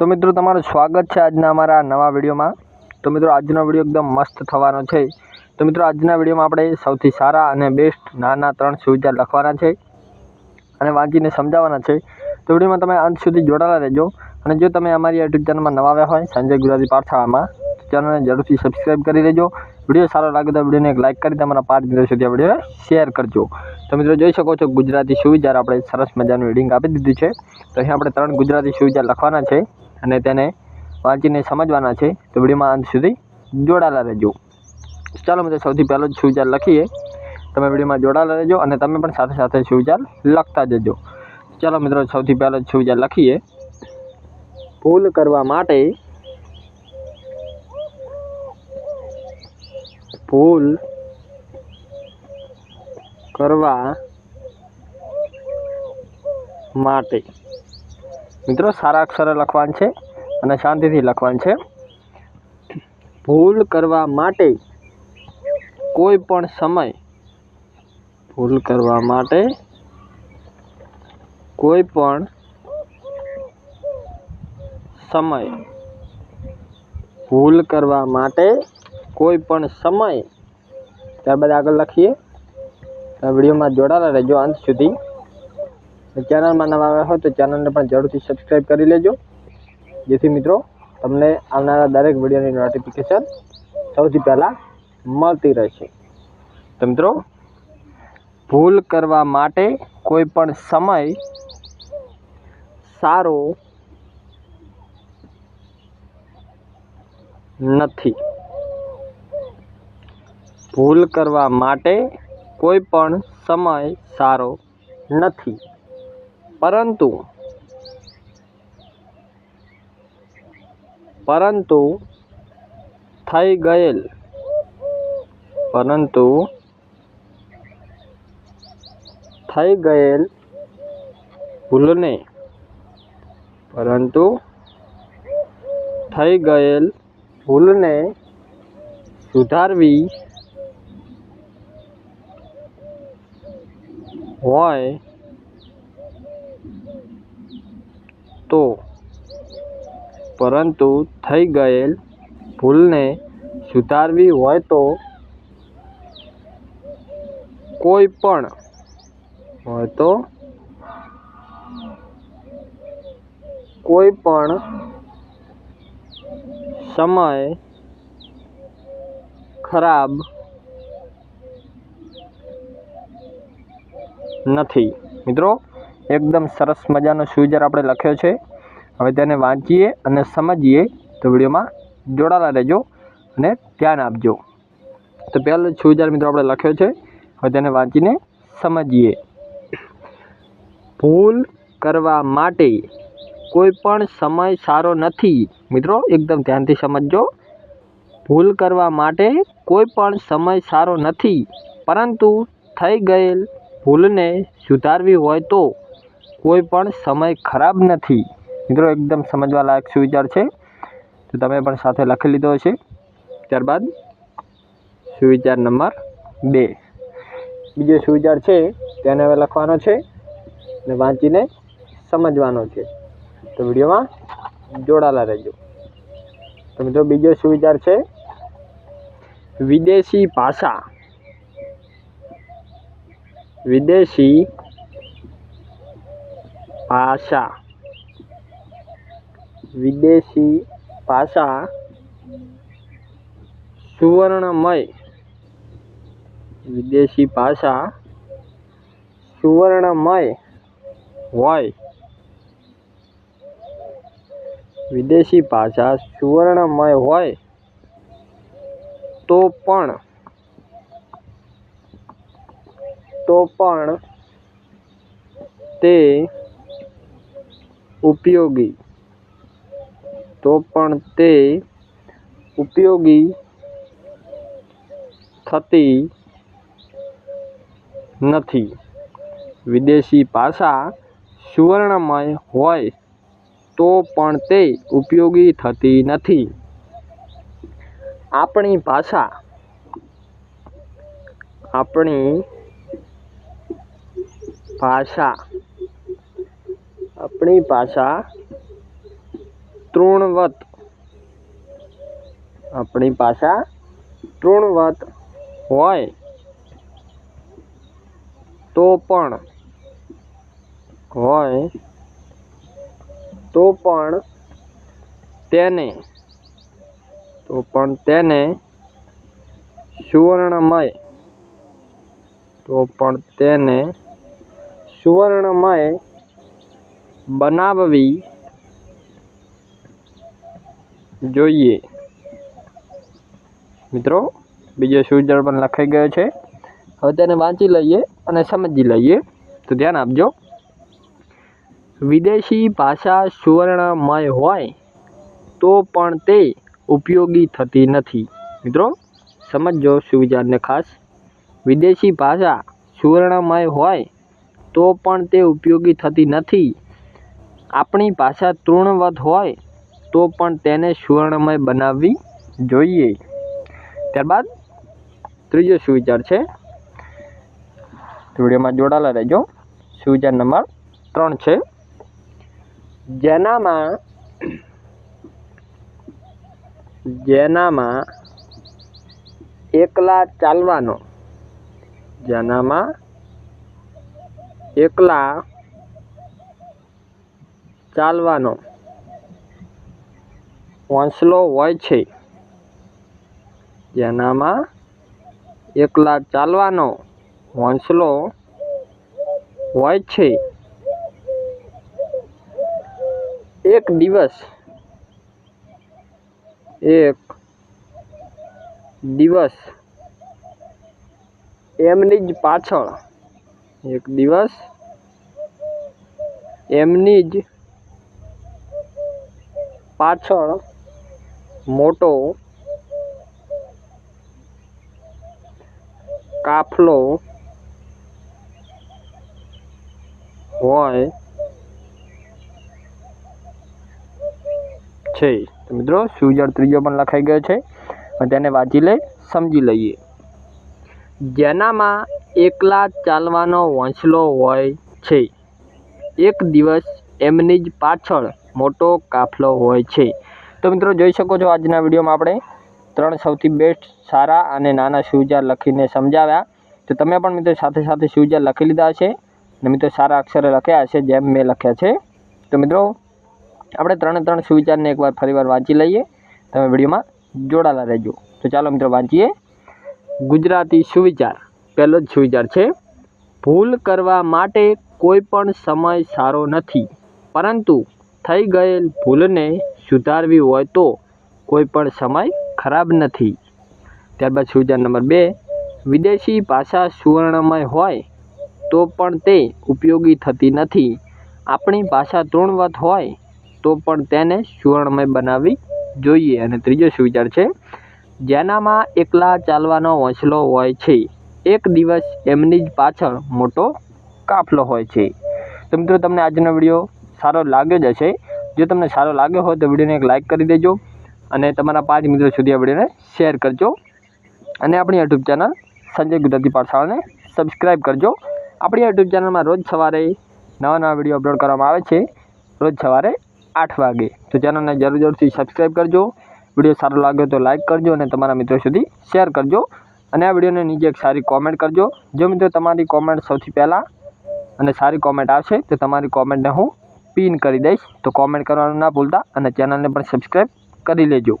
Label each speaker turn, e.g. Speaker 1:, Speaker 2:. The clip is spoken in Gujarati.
Speaker 1: તો મિત્રો, તમારું સ્વાગત છે આજના અમારા નવા વિડીયોમાં. તો મિત્રો, આજનો વીડિયો એકદમ મસ્ત થવાનો છે. તો મિત્રો, આજના વિડીયોમાં આપણે સૌથી સારા અને બેસ્ટ નાના ત્રણ સુવિચાર લખવાના છે અને વાંચીને સમજાવવાના છે. તો વિડીયોમાં તમે અંત સુધી જોડાયેલા રહેજો. અને જો તમે અમારી યુટ્યુબ ચેનલમાં નવા આવ્યા હોય, સંજય ગુજરાતી પાઠશાળામાં ચેનલને જરૂરથી સબસ્ક્રાઈબ કરી લેજો વીડિયો સારો લાગે તો વિડીયોને એક લાઇક કરી તમારા પાંચ મિત્રો સુધી આ વિડીયોને શેર કરજો. તો મિત્રો, જોઈ શકો છો ગુજરાતી સુવિચાર આપણે સરસ મજાનું રીડિંગ આપી દીધું છે. તો અહીં આપણે ત્રણ ગુજરાતી સુવિચાર લખવાના છે. અને તેને વાંચીને સમજવાના છે. તો વિડીયોમાં અંત સુધી જોડાયેલા રહેજો. ચાલો મિત્રો, સૌથી પહેલો જ સુવિચાર લખીએ. તમે વિડીયોમાં જોડાયેલા રહેજો અને તમે પણ સાથે સાથે સુવિચાર લખતા જજો. ચાલો મિત્રો, સૌથી પહેલો જ સુવિચાર લખીએ. ભૂલ કરવા માટે ભૂલ કરવા માટે મિત્રો, સારા અક્ષરે લખવાનું છે અને શાંતિથી લખવાનું છે. ભૂલ કરવા માટે કોઈ પણ સમય, ભૂલ કરવા માટે કોઈ પણ સમય, ભૂલ કરવા માટે કોઈ પણ સમય. ત્યારબાદ આગળ લખીએ. વિડીયોમાં જોડાયેલા રહેજો અંત સુધી. ચેનલમાં નવા આવ્યા હોય તો ચેનલને પણ જરૂરથી સબસ્ક્રાઈબ કરી લેજો. જેથી મિત્રો, તમને આવનારા દરેક વિડીયોની નોટિફિકેશન સૌથી પહેલાં મળતી રહેશે. તો મિત્રો, ભૂલ કરવા માટે કોઈ પણ સમય સારો નથી. ભૂલ કરવા માટે કોઈ પણ સમય સારો નથી. પરંતુ પરંતુ થઈ ગયેલ પરંતુ થઈ ગયેલ ભૂલને પરંતુ થઈ ગયેલ ભૂલને સુધારવી હોય તો પરંતુ થઈ ગયેલ ભૂલને સુધારવી હોય તો કોઈ પણ હોય તો કોઈ પણ સમય ખરાબ નથી. મિત્રો એકદમ સરસ મજાનો સુવિચાર આપણે લખ્યો છે. હવે તેને વાંચીએ અને સમજીએ તો વિડીયોમાં જોડાયેલા રહેજો અને ધ્યાન આપજો. તો પહેલો સુવિચાર મિત્રો આપણે લખ્યો છે. હવે તેને વાંચીને સમજીએ. ભૂલ કરવા માટે કોઈ પણ સમય સારો નથી. મિત્રો એકદમ ધ્યાનથી સમજજો. ભૂલ કરવા માટે કોઈ પણ સમય સારો નથી. પરંતુ થઈ ગયેલ ભૂલને સુધારવી હોય તો કોઈ પણ સમય ખરાબ નથી. મિત્રો, એકદમ સમજવા લાયક સુવિચાર છે. તો તમે પણ સાથે લખી લીધો હશે. ત્યારબાદ સુવિચાર નંબર બે. બીજો સુવિચાર છે, તેને હવે લખવાનો છે અને વાંચીને સમજવાનો છે. તો વિડીયોમાં જોડાયેલા રહેજો. તો મિત્રો, બીજો સુવિચાર છે, વિદેશી ભાષા. વિદેશી ભાષા. વિદેશી ભાષા સુવર્ણમય. વિદેશી ભાષા સુવર્ણમય હોય. વિદેશી ભાષા સુવર્ણમય હોય તો પણ તો પણ તે ઉપયોગી. તો પણ તે ઉપયોગી થતી નથી. વિદેશી ભાષા સુવર્ણમય હોય તો પણ તે ઉપયોગી થતી નથી. આપણી ભાષા આપણી ભાષા આપણી ભાષા તૃણવત. આપણી ભાષા તૃણવત હોય તો પણ હોય તો પણ તેને, તો પણ તેને સુવર્ણમય, તો પણ તેને સુવર્ણમય બનાવવી જોઈએ. મિત્રો, બીજો સુવિચાર પણ લખાઈ ગયો છે. હવે તેને વાંચી લઈએ અને સમજી લઈએ. તો ધ્યાન આપજો. વિદેશી ભાષા સુવર્ણમય હોય તો પણ તે ઉપયોગી થતી નથી. મિત્રો સમજજો સુવિચારને ખાસ. વિદેશી ભાષા સુવર્ણમય હોય તો પણ તે ઉપયોગી થતી નથી. આપણી ભાષા તૃણવત હોય, તો પણ તેને સુવર્ણમય બનાવવી જોઈએ. ત્યારબાદ ત્રીજો સુવિચાર છે. વિડીયોમાં જોડાયેલા રહેજો. સુવિચાર નંબર ત્રણ છે. જેનામાં જેનામાં એકલા ચાલવાનો. જેનામાં એકલા ચાલવાનો. હોંસલો હોય છે. જેનામાં એકલા ચાલવાનો હોંસલો હોય છે. એક દિવસ એક દિવસ, એમની જ પાછળ, એક દિવસ, એમની જ પાછળ મોટો કાફલો હોય છે. મિત્રો, સુજળ ત્રીજો પણ લખાઈ ગયો છે. અને તેને વાંચી લઈ, સમજી લઈએ. જેનામાં એકલા ચાલવાનો વંશલો હોય છે. એક દિવસ એમની જ પાછળ મોટો કાફલો હોય છે. તો મિત્રો જોઈ શકો છો આજના વિડીયોમાં આપણે ત્રણ સૌથી બેસ્ટ સારા અને નાના સુવિચાર લખીને સમજાવ્યા. તો તમે પણ મિત્રો સાથે સાથે સુવિચાર લખી લીધા છે અને મિત્રો સારા અક્ષરે લખ્યા હશે જેમ મેં લખ્યા છે. તો મિત્રો આપણે ત્રણે ત્રણ સુવિચારને એકવાર ફરીવાર વાંચી લઈએ. તમે વિડીયોમાં જોડાયેલા રહેજો. તો ચાલો મિત્રો વાંચીએ. ગુજરાતી સુવિચાર પહેલો જ સુવિચાર છે. ભૂલ કરવા માટે કોઈ પણ સમય સારો નથી, પરંતુ થઈ ગયેલ ભૂલને સુધારવી હોય તો કોઈ પણ સમય ખરાબ નથી. ત્યારબાદ સુવિચાર નંબર બે, વિદેશી ભાષા સુવર્ણમય હોય તો પણ તે ઉપયોગી થતી નથી. આપણી ભાષા તૃણવત હોય તો પણ તેને સુવર્ણમય બનાવવી જોઈએ. અને ત્રીજો સુવિચાર છે, જેનામાં એકલા ચાલવાનો હોંસલો હોય છે. એક દિવસ એમની જ પાછળ મોટો કાફલો હોય છે. તો મિત્રો, તમને આજનો વીડિયો સારો લાગ્યો જ હશે. જો તમને સારો લાગ્યો હોય તો વિડીયોને એક લાઇક કરી દેજો અને તમારા પાંચ મિત્રો સુધી આ વિડીયોને શેર કરજો. અને આપણી યુટ્યુબ ચેનલ સંજય ગુજરાતી પાઠશાળાને સબસ્ક્રાઈબ કરજો. આપણી યુટ્યુબ ચેનલમાં રોજ સવારે નવા નવા વીડિયો અપલોડ કરવામાં આવે છે. રોજ સવારે આઠ વાગે. તો ચેનલને જરૂર જરૂરથી સબસ્ક્રાઈબ કરજો. વીડિયો સારો લાગ્યો તો લાઇક કરજો અને તમારા મિત્રો સુધી શેર કરજો. અને આ વિડીયોને નીચે એક સારી કોમેન્ટ કરજો. જો મિત્રો તમારી કોમેન્ટ સૌથી પહેલાં અને સારી કોમેન્ટ આવશે, તો તમારી કોમેન્ટને હું પિન કરી દઈશ. તો કોમેન્ટ કરવાનું ના ભૂલતા અને ચેનલને પણ સબસ્ક્રાઈબ કરી લેજો.